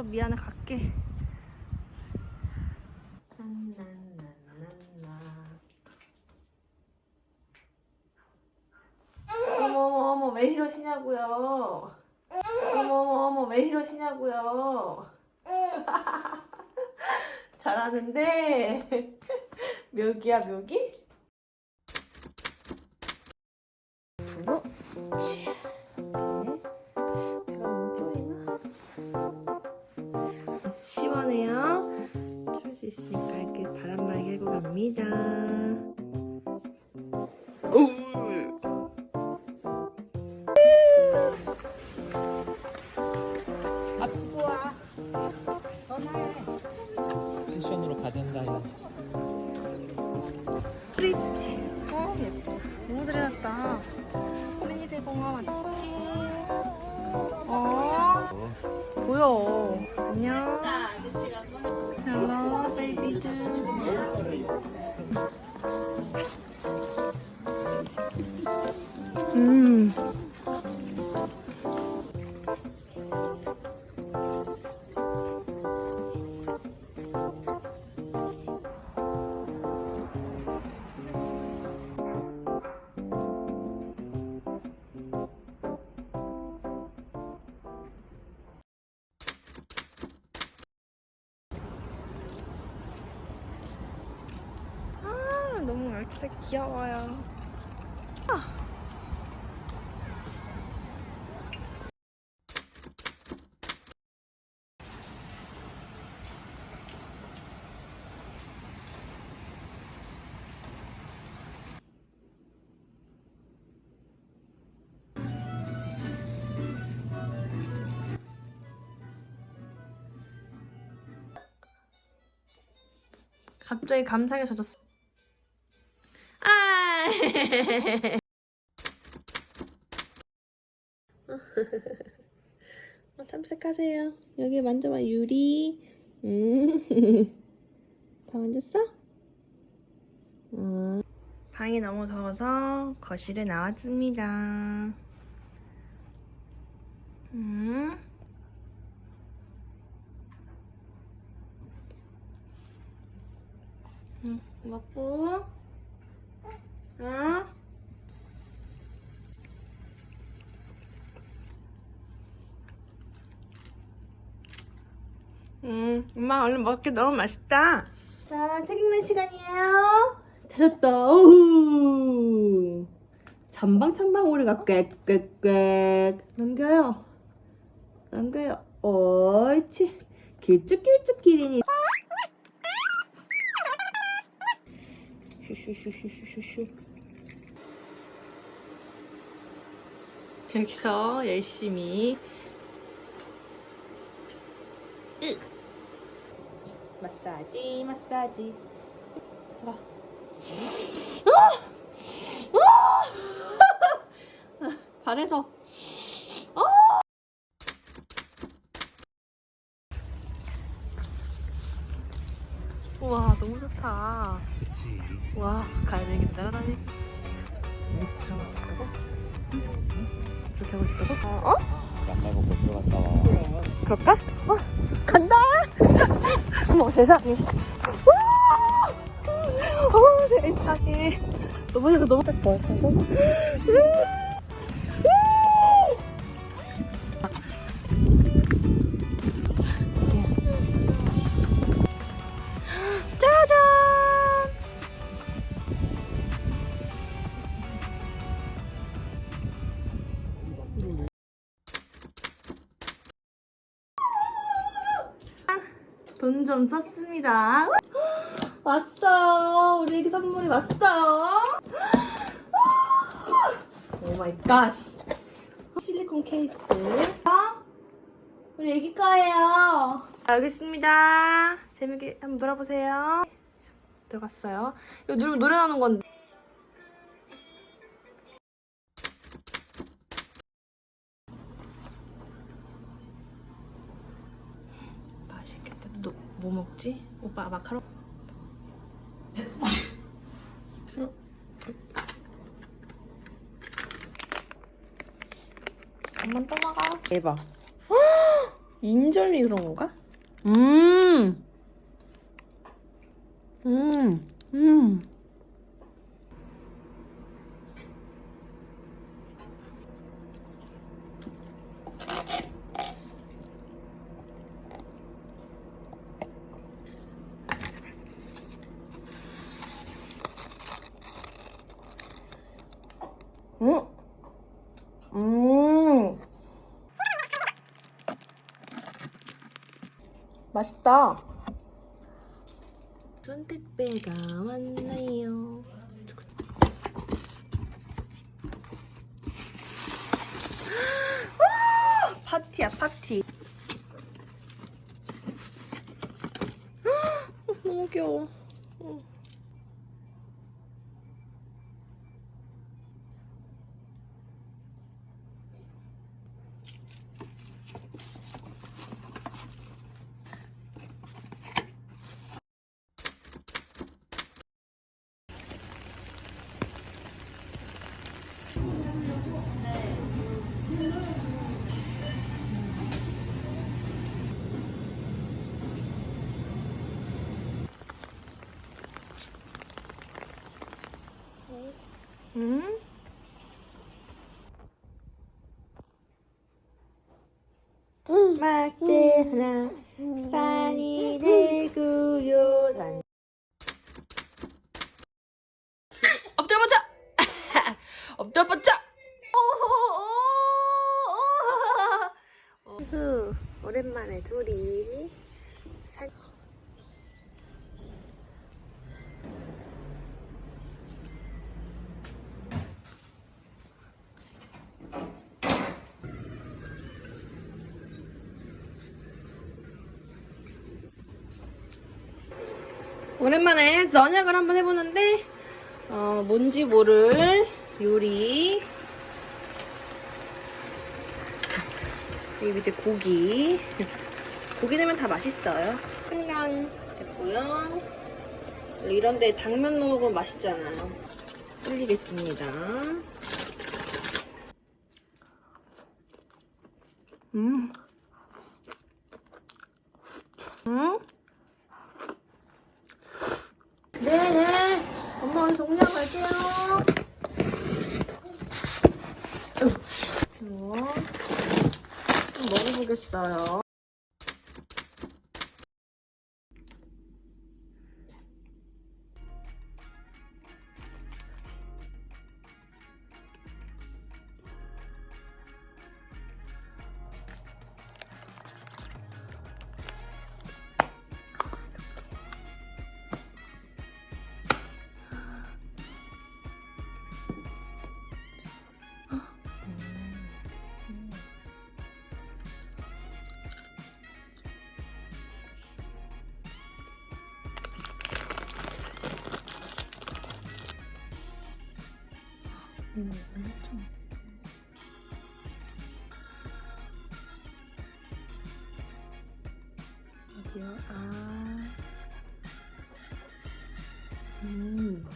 어, 알았어 미안해 갈게 어머 어머 어머 왜 이러시냐고요 어머 어머 어머 왜 이러시냐고요 잘하는데 묘기야 묘기? 불어? 있으니까 이렇게 바람 말게 해고 갑니다. 패션으로 가든가 프리티. 어, 예뻐. 너무 잘 해놨다. 프리니드 공원 맞지? 어, 보여. 안녕. 이렇게 귀여워요. 아. 갑자기 감상에 젖었어. 아! 어, 탐색하세요. 여기 만져봐 유리. 음. 다 만졌어? 어. 방이 너무 더워서 거실에 나왔습니다. 음. 응, 먹고. 어? 음, 엄마 얼른 먹게 너무 맛있다. 자, 책 읽는 시간이에요. 잘했다. 오우. 전방청방오리가 꽥꽥꽥. 넘겨요. 넘겨요. 옳지. 길쭉길쭉 기린이. 슈슈슈슈슈슈. 여기서 열심히. 마사지 마사지. 들어 발에서. 우와 너무 좋다. 그치. 와 가야 되겠다 따라다니 저렇게 하고 싶다고? 저렇게 하고 싶다고? 어? 맘마 먹고 들어갔다 와 그럴까? 어? 간다! 어머 세상에 와! 어머 세상에 너무 너무 세상 짜 돈 좀 썼습니다. 왔어. 우리 애기 선물이 왔어. 오 마이 갓. 실리콘 케이스. 어? 우리 애기 거예요. 자, 여기 있습니다. 재밌게 한번 놀아보세요. 들어갔어요. 이거 누르면 노래 나오는 건데. 뭐 먹지? 오빠 마카롱? 한번 또 먹어. 대박. 인절미 그런 건가? 음. 음. 음. 음. 음. 맛있다. 손택배가 왔나요? 아, 파티야 파티. 어, 너무 귀여워. 어. 음? 막대 하나 산이 되고요. 산. 엎드려 보자! 엎드려 보자! 후 오랜만에 둘이 산 오랜만에 저녁을 한번 해보는데 어, 뭔지 모를 요리. 여기 밑에 고기. 고기 넣으면 다 맛있어요. 한강 됐고요. 이런데 당면 넣으면 맛있잖아요. 올리겠습니다. 음. 음? 공장 갈게요. 이거 좀 먹어보겠어요. 어디요? 아. 음.